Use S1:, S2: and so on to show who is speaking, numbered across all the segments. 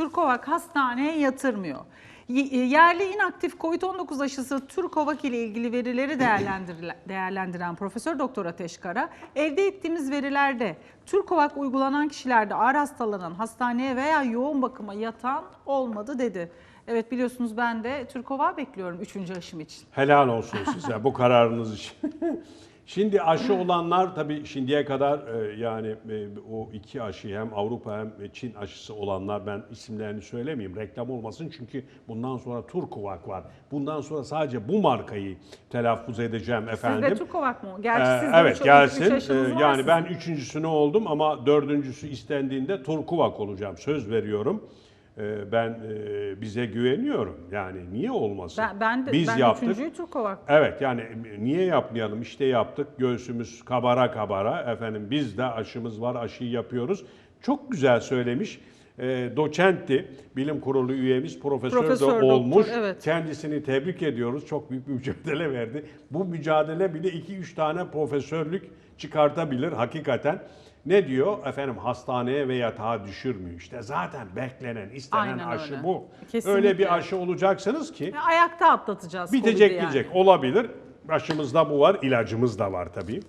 S1: Turkovak hastaneye yatırmıyor. E, Yerli inaktif COVID-19 aşısı Turkovak ile ilgili verileri değerlendir- değerlendiren Profesör Doktor Ateşkara, elde ettiğimiz verilerde Turkovak uygulanan kişilerde ağır hastalanan hastaneye veya yoğun bakıma yatan olmadı dedi. Evet biliyorsunuz ben de Turkovak bekliyorum 3. aşım için.
S2: Helal olsun size bu kararınız için. Şimdi aşı olanlar tabii şimdiye kadar e, yani e, o iki aşı hem Avrupa hem Çin aşısı olanlar ben isimlerini söylemeyeyim reklam olmasın çünkü bundan sonra Turkuvak var. Bundan sonra sadece bu markayı telaffuz edeceğim efendim.
S1: Siz de Turkovak mı? Gerçi
S2: Ee,
S1: siz de
S2: evet gelsin. Ee, yani
S1: sizin.
S2: ben üçüncüsünü oldum ama dördüncüsü istendiğinde Turkuvak olacağım. Söz veriyorum. Ee, ben e, bize güveniyorum. Yani niye olmasın?
S1: ben, ben de
S2: Biz
S1: ben
S2: yaptık.
S1: üçüncüyü Turkovak.
S2: Evet yani niye yapmayalım? İşte yaptık. Göğsümüz kabara kabara. Efendim biz de aşımız var, aşıyı yapıyoruz. Çok güzel söylemiş. E, doçentti, bilim kurulu üyemiz, profesör,
S1: Profesör
S2: de
S1: doktor,
S2: olmuş.
S1: evet.
S2: Kendisini tebrik ediyoruz. Çok büyük bir mücadele verdi. Bu mücadele bile 2-3 tane profesörlük çıkartabilir hakikaten. Ne diyor? Efendim hastaneye ve yatağa düşürmüyor. İşte zaten beklenen, istenen
S1: Aynen
S2: aşı
S1: öyle.
S2: bu.
S1: Kesinlikle.
S2: Öyle bir aşı olacaksınız ki
S1: Ya Ayakta atlatacağız.
S2: Bitecek
S1: yani.
S2: gidecek olabilir. Başımızda bu var. İlacımız da var tabii.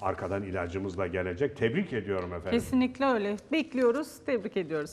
S2: Arkadan ilacımız da gelecek. Tebrik ediyorum efendim.
S1: Kesinlikle öyle. Bekliyoruz, tebrik ediyoruz.